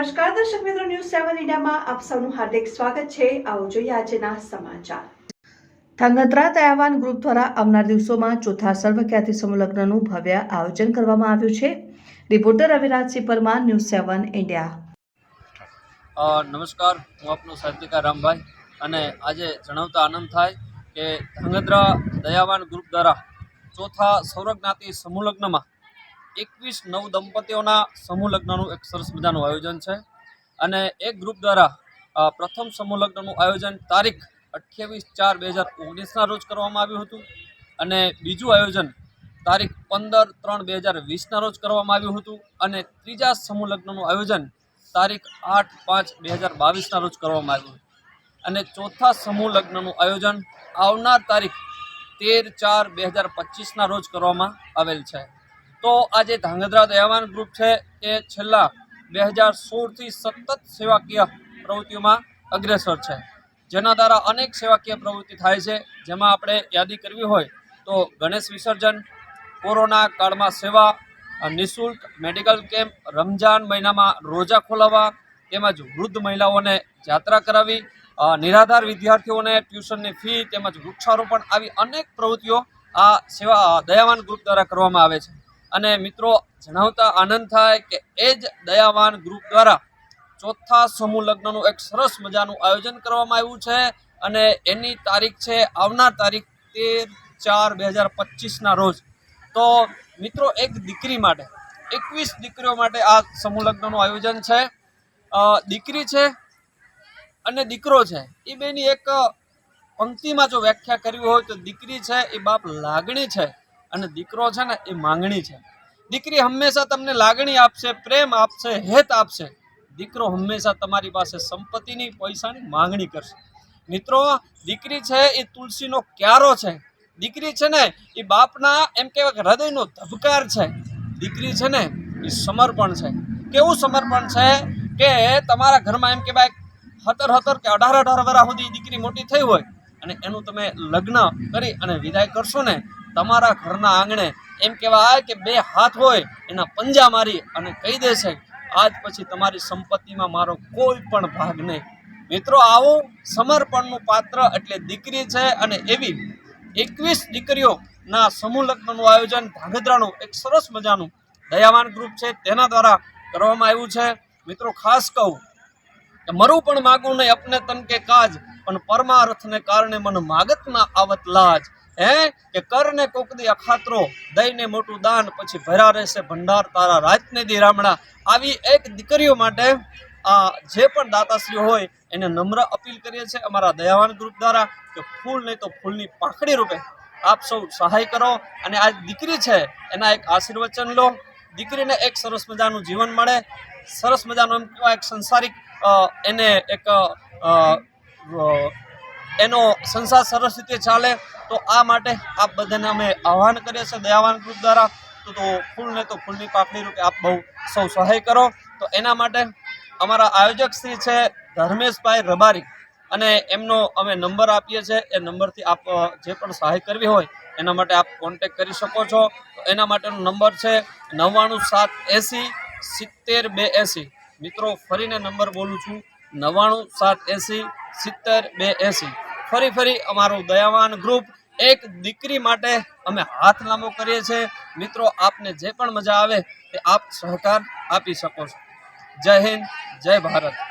સેવન ઇન્ડિયામાં આપ સૌનું હાર્દિક સ્વાગત છે. આવો જોઈએ આજના સમાચાર. ધાંગધ્રા દયાવાન ગ્રુપ દ્વારા આવનાર દિવસોમાં ચોથા સર્વખ્યાતિ સમુલગ્નનું ભવ્ય આયોજન કરવામાં આવ્યું છે. Reporter Ravirajsinh Parmar news seven India નમસ્કાર, હું આપનું સાહિત્યકાર રામભાઈ અને આજે જણાવતા આનંદ થાય કે ધ્રાંગધ્રા દયાવાન ગ્રુપ દ્વારા ચોથા સૌરજ્ઞાતિ સમૂહ લગ્નમાં એકવીસ નવ દંપતીઓના સમૂહ લગ્નનું એક સરસ મજાનું આયોજન છે. અને એક ગ્રુપ દ્વારા પ્રથમ સમૂહ લગ્નનું આયોજન તારીખ અઠ્યાવીસ ચાર બે હજાર ઓગણીસના રોજ કરવામાં આવ્યું હતું. અને બીજું આયોજન તારીખ પંદર ત્રણ બે હજાર વીસના રોજ કરવામાં આવ્યું હતું. અને ત્રીજા સમૂહ લગ્નનું આયોજન તારીખ આઠ પાંચ બે હજાર બાવીસના રોજ કરવામાં આવ્યું અને ચોથા સમૂહ લગ્નનું આયોજન આવનાર તારીખ તેર ચાર બે હજાર પચીસના રોજ કરવામાં આવેલ છે. તો આજે ધાંગધ્રા દયાવાન ગ્રુપ છે એ છેલ્લા બે હજાર સોળથી સતત સેવાકીય પ્રવૃત્તિઓમાં અગ્રેસર છે. જેના દ્વારા અનેક સેવાકીય પ્રવૃત્તિ થાય છે. જેમાં આપણે યાદી કરવી હોય તો ગણેશ વિસર્જન, કોરોના કાળમાં સેવા, નિઃશુલ્ક મેડિકલ કેમ્પ, રમજાન મહિનામાં રોજા ખોલાવવા, તેમજ વૃદ્ધ મહિલાઓને યાત્રા કરાવી નિરાધાર વિદ્યાર્થીઓને ટ્યુશનની ફી તેમજ વૃક્ષારોપણ આવી અનેક પ્રવૃત્તિઓ આ સેવા દયાવાન ગ્રુપ દ્વારા કરવામાં આવે છે. અને મિત્રો જણાવતા આનંદ થાય કે એ જ દયાવાન ગ્રુપ દ્વારા ચોથા સમૂહ લગ્નનું એક સરસ મજાનું આયોજન કરવામાં આવ્યું છે અને એની તારીખ છે આવનાર તારીખ તેર ચાર બે હજાર પચીસના રોજ. તો મિત્રો એક દીકરી માટે, એકવીસ દીકરીઓ માટે આ સમૂહ લગ્નનું આયોજન છે. દીકરી છે અને દીકરો છે. એ બેની એક પંક્તિમાં જો વ્યાખ્યા કરવી હોય તો દીકરી છે એ બાપ લાગણી છે. અને દીકરો છે ને એ માંગણી છે. દીકરી હંમેશા તમને લાગણી આપશે, પ્રેમ આપશે, હેત આપશે. દીકરો હંમેશા તમારી પાસે સંપત્તિની, પૈસાની માંગણી કરશે. મિત્રો, દીકરી છે એ તુલસીનો ક્યારો છે. દીકરી છે ને એ બાપના એમ કહેવાય હૃદયનો ધબકાર છે. દીકરી છે ને એ સમર્પણ છે. કેવું સમર્પણ છે કે તમારા ઘરમાં એમ કહેવાય હતર હતર કે અઢાર અઢાર વર્ષ સુધી દીકરી મોટી થઈ હોય અને એનું તમે લગ્ન કરી અને વિદાય કરશો ને તમારા ઘરના આંગણે એમ કહેવાય કે બે હાથ હોય, એના પંજા મારી અને કહી દે છે, આજ પછી તમારી સંપત્તિમાં મારો કોઈ પણ ભાગ નહીં. મિત્રો, આવું સમર્પણનું પાત્ર એટલે દીકરી છે અને એવી એકવીસ દીકરીઓના સમૂહ લગ્નનું આયોજન ધાંગધ્રાનું એક સરસ મજાનું દયાવાન ગ્રુપ છે, તેના દ્વારા કરવામાં આવ્યું છે. મિત્રો, ખાસ કહું કે મરું પણ માગું નહીં, અપને તન કે કાજ, પણ પરમાર્થને કારણે મને માગત ના આવત લાજ. હે? કે કરને કોકદી અખાતરો દઈને મોટું દાન પછી ભરા રહેશે ભંડાર તારા રાતને દી રામણા. આવી એક દીકરીઓ માટે આ જે પણ દાતાશ્રીઓ હોય એને નમ્ર અપીલ કરીએ છીએ અમારા દયાવાન ગ્રુપ દ્વારા કે ફૂલ નહીં તો ફૂલની પાંખડી રૂપે આપ સૌ સહાય કરો અને આ દીકરી છે એના એક આશીર્વચન લો. દીકરીને એક સરસ મજાનું જીવન મળે. સરસ મજાનું એમ કહેવાય એક સંસારિક એને એક એનો સંસાર સરસ રીતે ચાલે, તો આ માટે આપ બધાને અમે આહવાન કરીએ છીએ દયાવાન ગ્રુપ દ્વારા. તો તો ફૂલને તો ફૂલની પાકડી રૂપે આપ બહુ સૌ સહાય કરો. તો એના માટે અમારા આયોજક શ્રી છે ધર્મેશભાઈ રબારી. અને એમનો અમે નંબર આપીએ છીએ. એ નંબરથી આપ જે પણ સહાય કરવી હોય, એના માટે આપ કોન્ટેક કરી શકો છો. તો એના માટેનો નંબર છે નવ્વાણું સાત એંસી સિત્તેર બે એંસી. મિત્રો, ફરીને નંબર બોલું છું. નવ્વાણું સાત એંસી સિત્તેર બે એંસી. ફરી ફરી અમારું દયાવાન ગ્રુપ એક દીકરી માટે અમે હાથ લાંબો કરીએ છીએ. મિત્રો, આપને જે પણ મજા આવે તે આપ સહકાર આપી શકો છો. જય હિન્દ, જય ભારત.